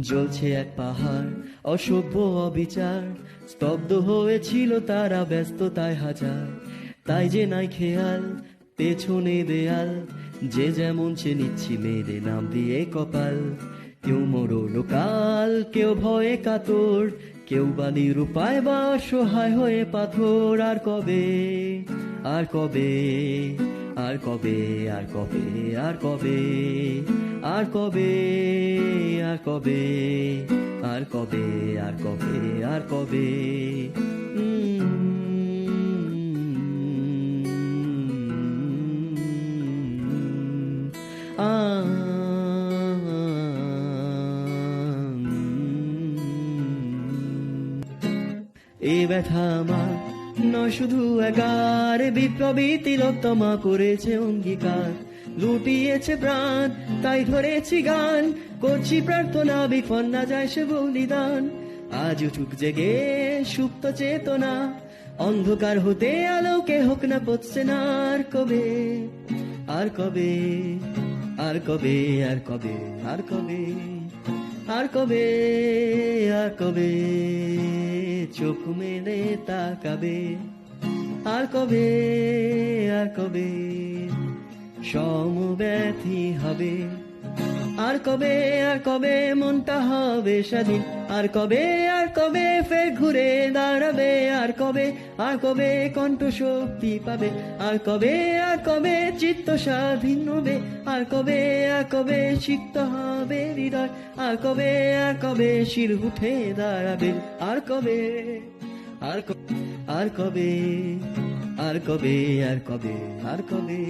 জ্বলছে এক পাহাড়, অসভ্য অবিচার। স্তব্ধ হয়েছিল তারা, ব্যস্ততায় হাজার। তাই যে নাই খেয়াল, পেছনে দেয়াল। যে যেমন সে নিচ্ছি মেরে নাম দিয়ে কপাল। কেউ মরল কাল, কেউ ভয়ে কাতর। কেউ বালির উপায় বা সহায় হয়ে পাথর। আর কবে আর কবে আর কবে আর কবে আর কবে? আর কবে আর কবে আর কবে আর কবে আর কবে এ ব্যথা আমার নয় শুধু একার বিপ্লবী তিলোত্তমা করেছে অঙ্গীকার লুটিয়েছে প্রাণ, তাই ধরেছি গান। করছি প্রার্থনা, বিফল না যায় সে বলিদান। আজ উঠুক জেগে সুপ্ত চেতনা, অন্ধকার হতে আলোকে হোক না পড়ছে না আর কবে। আর কবে আর কবে আর কবে আর কবে আর কবে আর কবে চোখ মেলে তাকাবে। আর কবে আর কবে সমব্যথী হবে আর কবে আর কবে মনটা হবে স্বাধীন আর কবে আর কবে ফের ঘুরে দাঁড়াবে আর কবে আর কবে কণ্ঠ শক্তি পাবে আর কবে আর কবে চিত্ত স্বাধীন হবে আর কবে আর কবে সিক্ত হবে হৃদয় আর কবে আর কবে শির উঠে দাঁড়াবে আর কবে আর আর কবে আর কবে আর কবে আর কবে